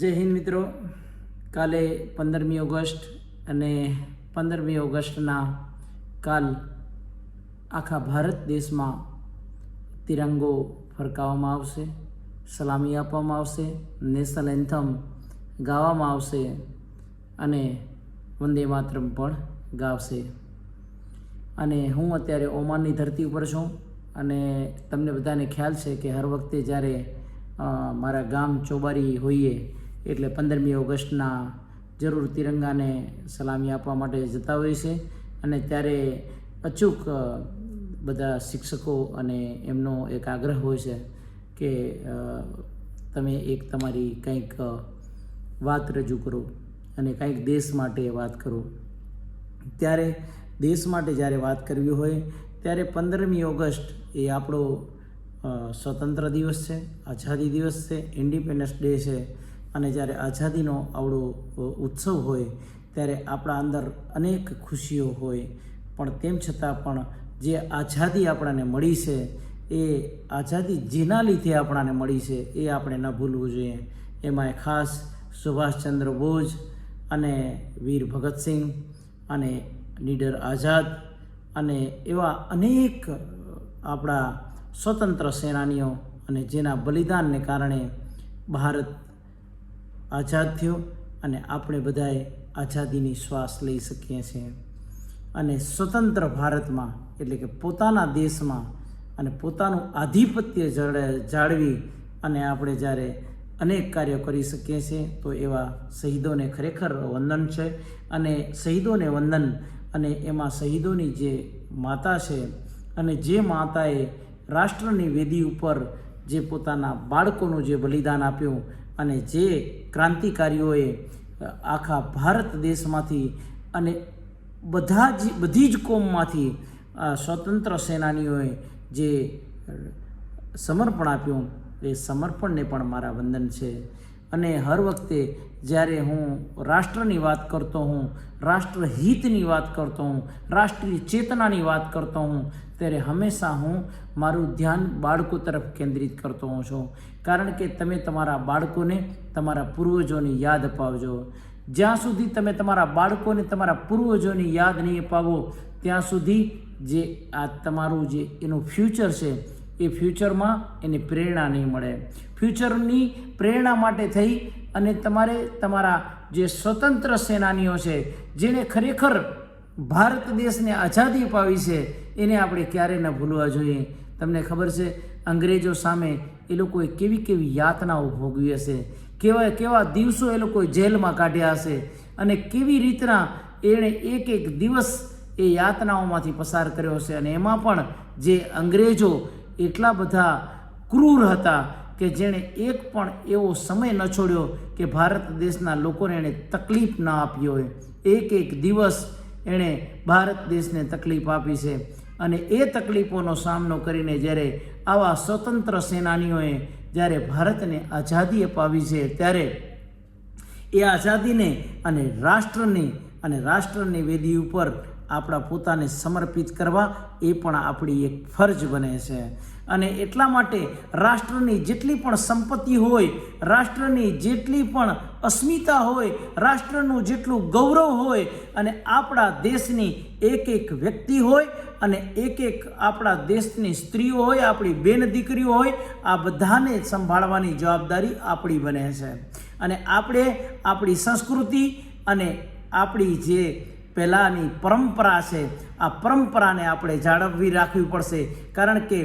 જય હિન્દ મિત્રો. કાલે પંદરમી ઓગસ્ટ અને પંદરમી ઓગસ્ટના કાલ આખા ભારત દેશમાં તિરંગો ફરકાવવામાં આવશે, સલામી આપવામાં આવશે, નેશનલ એન્થમ ગાવામાં આવશે અને વંદે માતરમ પણ ગાવશે. અને હું અત્યારે ઓમાનની ધરતી ઉપર છું અને તમને બધાને ખ્યાલ છે કે હર વખતે જ્યારે મારા ગામ ચોબારી હોઈએ એટલે પંદરમી ઓગસ્ટના જરૂર તિરંગાને સલામી આપવા માટે જતા હોય છે. અને ત્યારે અચૂક બધા શિક્ષકો અને એમનો એક આગ્રહ હોય છે કે તમે એક તમારી કંઈક વાત રજૂ કરો અને કંઈક દેશ માટે વાત કરો. ત્યારે દેશ માટે જ્યારે વાત કરવી હોય, ત્યારે પંદરમી ઓગસ્ટ એ આપણો સ્વતંત્ર દિવસ છે, આઝાદી દિવસ છે, ઇન્ડિપેન્ડન્સ ડે છે. અને જ્યારે આઝાદીનો આવડો ઉત્સવ હોય, ત્યારે આપણા અંદર અનેક ખુશીઓ હોય. પણ તેમ છતાં પણ જે આઝાદી આપણાને મળી છે, એ આઝાદી જેના લીધે આપણાને મળી છે, એ આપણે ન ભૂલવું જોઈએ. એમાં ખાસ સુભાષચંદ્ર બોઝ અને વીર ભગતસિંહ અને નીડર આઝાદ અને એવા અનેક આપણા સ્વતંત્ર સેનાનીઓ અને જેના બલિદાનને કારણે ભારત આઝાદ થયો અને આપણે બધાએ આઝાદીની શ્વાસ લઈ શકીએ છીએ. અને સ્વતંત્ર ભારતમાં, એટલે કે પોતાના દેશમાં અને પોતાનું આધિપત્ય જળ- જાળવી અને આપણે જ્યારે અનેક કાર્યો કરી શકીએ છીએ, તો એવા શહીદોને ખરેખર વંદન છે. અને શહીદોને વંદન અને એમાં શહીદોની જે માતા છે અને જે માતાએ રાષ્ટ્રની વેદી ઉપર જે પોતાના બાળકોનું જે બલિદાન આપ્યું અને જે ક્રાંતિકારીઓએ આખા ભારત દેશમાંથી અને બધા જ, બધી જ કોમમાંથી સ્વતંત્ર સેનાનીઓએ જે સમર્પણ આપ્યું, એ સમર્પણને પણ મારા વંદન છે. અને હર વખતે જ્યારે હું રાષ્ટ્રની વાત કરતો હું, રાષ્ટ્રહિતની વાત કરતો હું રાષ્ટ્રીય ચેતનાની વાત કરતો હું, ત્યારે હંમેશા હું મારું ધ્યાન બાળકો તરફ કેન્દ્રિત કરતો હોઉં છું. કારણ કે તમે તમારા બાળકોને તમારા પૂર્વજોની યાદ અપાવજો. જ્યાં સુધી તમે તમારા બાળકોને તમારા પૂર્વજોની યાદ નહીં અપાવો, ત્યાં સુધી જે આ તમારું જે એનું ફ્યુચર છે એ ફ્યુચરમાં એને પ્રેરણા નહીં મળે. ફ્યુચરની પ્રેરણા માટે થઈ અને તમારે તમારા જે સ્વતંત્ર સેનાનીઓ છે, જેણે ખરેખર ભારત દેશને આઝાદી અપાવી છે, એને આપણે ક્યારેય ન ભૂલવા જોઈએ. તમને ખબર છે, અંગ્રેજો સામે એ લોકોએ કેવી કેવી યાતનાઓ ભોગવી હશે. કેવા કેવા દિવસો એ લોકોએ જેલમાં કાઢ્યા હશે અને કેવી રીતના એણે એક એક દિવસ એ યાતનાઓમાંથી પસાર કર્યો હશે. અને એમાં પણ જે અંગ્રેજો એટલા બધા ક્રૂર હતા કે જેણે એક પણ એવો સમય ન છોડ્યો કે ભારત દેશના લોકોને એણે તકલીફ ન આપી હોય. એક એક દિવસ એણે ભારત દેશને તકલીફ આપી છે. અને એ તકલીફોનો સામનો કરીને જ્યારે આવા સ્વતંત્ર સેનાનીઓએ જ્યારે ભારતને આઝાદી અપાવી છે, ત્યારે એ આઝાદીને અને રાષ્ટ્રની અને રાષ્ટ્રની વેદી ઉપર આપણા પોતાને સમર્પિત કરવા, એ પણ આપણી એક ફરજ બને છે. અને એટલા માટે રાષ્ટ્રની જેટલી પણ સંપત્તિ હોય, રાષ્ટ્રની જેટલી પણ અસ્મિતા હોય, રાષ્ટ્રનું જેટલું ગૌરવ હોય અને આપણા દેશની એક એક વ્યક્તિ હોય અને એક એક આપણા દેશની સ્ત્રીઓ હોય, આપણી બેન દીકરીઓ હોય, આ બધાને સંભાળવાની જવાબદારી આપણી બને છે. અને આપણે આપણી સંસ્કૃતિ અને આપણી જે પહેલાંની પરંપરા છે, આ પરંપરાને આપણે જાળવવી રાખવી પડશે. કારણ કે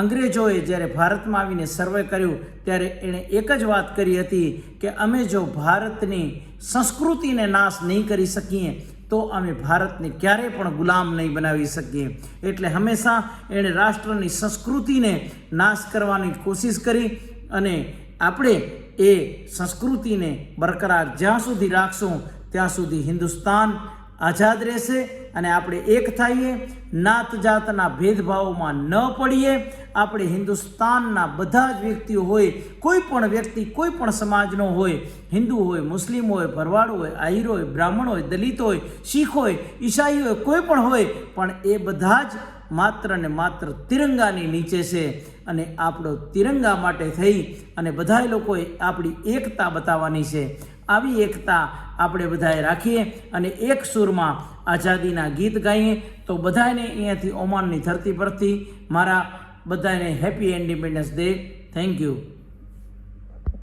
અંગ્રેજોએ જ્યારે ભારતમાં આવીને સર્વે કર્યું, ત્યારે એણે એક જ વાત કરી હતી કે અમે જો ભારતની સંસ્કૃતિને નાશ નહીં કરી શકીએ, તો અમે ભારતને ક્યારેય પણ ગુલામ નહીં બનાવી શકીએ. એટલે હંમેશા એણે રાષ્ટ્રની સંસ્કૃતિને નાશ કરવાની કોશિશ કરી અને આપણે એ સંસ્કૃતિને બરકરાર જ્યાં સુધી રાખશું, ત્યાં સુધી હિન્દુસ્તાન આઝાદ રહેશે અને આપણે એક થઈએ, નાત જાતના ભેદભાવોમાં ન પડીએ. આપણે હિન્દુસ્તાનના બધા જ વ્યક્તિઓ હોય, કોઈ પણ વ્યક્તિ, કોઈ પણ સમાજનો હોય, હિન્દુ હોય, મુસ્લિમ હોય, ભરવાડ હોય, આહિર હોય, બ્રાહ્મણ હોય, દલિત હોય, શીખ હોય, ઈસાઈ હોય, કોઈ પણ હોય, પણ એ બધા જ માત્ર ને માત્ર તિરંગાની નીચે છે અને આપણો તિરંગા માટે થઈ અને બધા લોકોએ આપણી એકતા બતાવવાની છે. આવી એકતા આપણે બધાએ રાખીએ અને એક સૂરમાં આઝાદીના ગીત ગાઈએ તો બધાને અહીંયાથી ઓમાનની ધરતી પરથી મારા બધાને happy independence day thank you